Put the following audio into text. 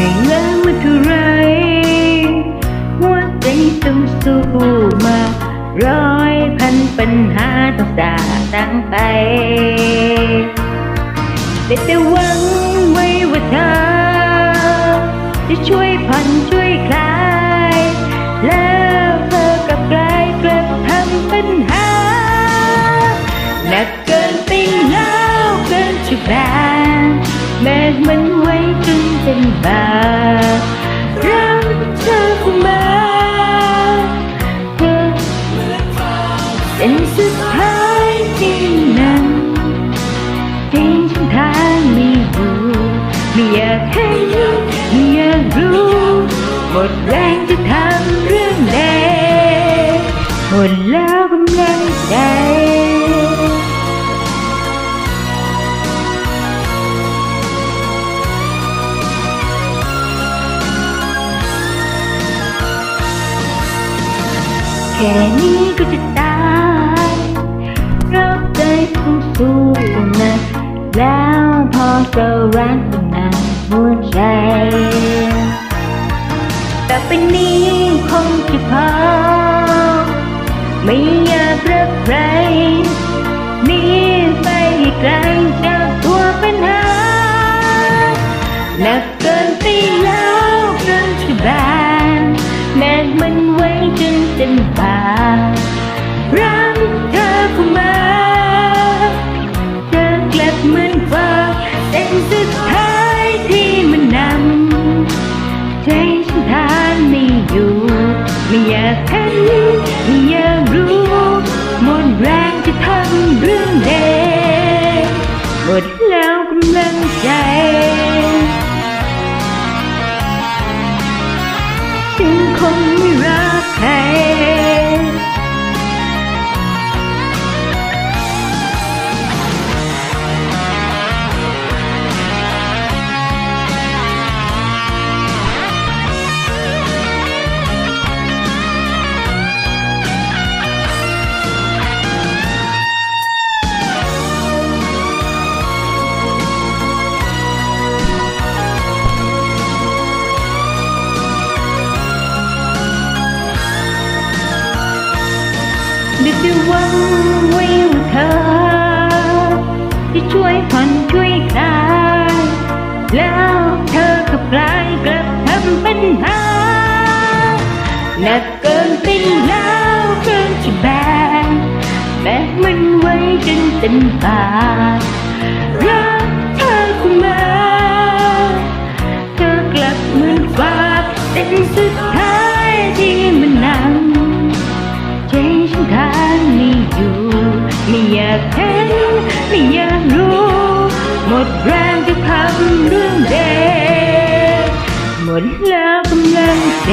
นื่อยล้ามาเท่าไรหัวใจต้องสู้มาร้อยพันปัญหาต้องสาตั้งไปแต่แต่หวังไว้ว่าเธอ จะช่วยผ่อนช่วยคลาย แล้วเธอกับกลายกลับทำปัญหาหนักเกินไปแล้วเกินจะแบ่แบกมันไว้จน เป็นบารักเธอเข้ามาเธอเป็นสุดท้ายที่นั้นทิ้งฉันทางไม่อยู่ไม่อยากให้รู้ไม่อยากรู้หมดแรงจะทำเรื่องใด แค่นี้ก็จะตายรับใจต้องสู้นะแล้วพอเจอรักต้องนานหัวใจแต่ไปนี้คงจะพอ เส้นสุดท้ายที่มันนำใจฉันทานไม่อยู่ ไม่อยากเห็นไม่อยากรู้หมดแรงจะทำเรื่องเด็กหมดแล้วกำลังใจ ด้แต่วังไว้ว่าเธอจะช่วยผ่อนช่วยคลาย แล้วเธอก็กลายกลับทำปัญหาหนักเกินไปแล้วเกินจะแบกแบกมันไว้จนเต็มปากรักเธอเข้ามาเธอกลับเหมือนฟ้าเป็นสุดท้ายากเห็นไม่อยากรู้ หมดแรงจะทำเรื่องเด็กหมดแล้วกำลังใจ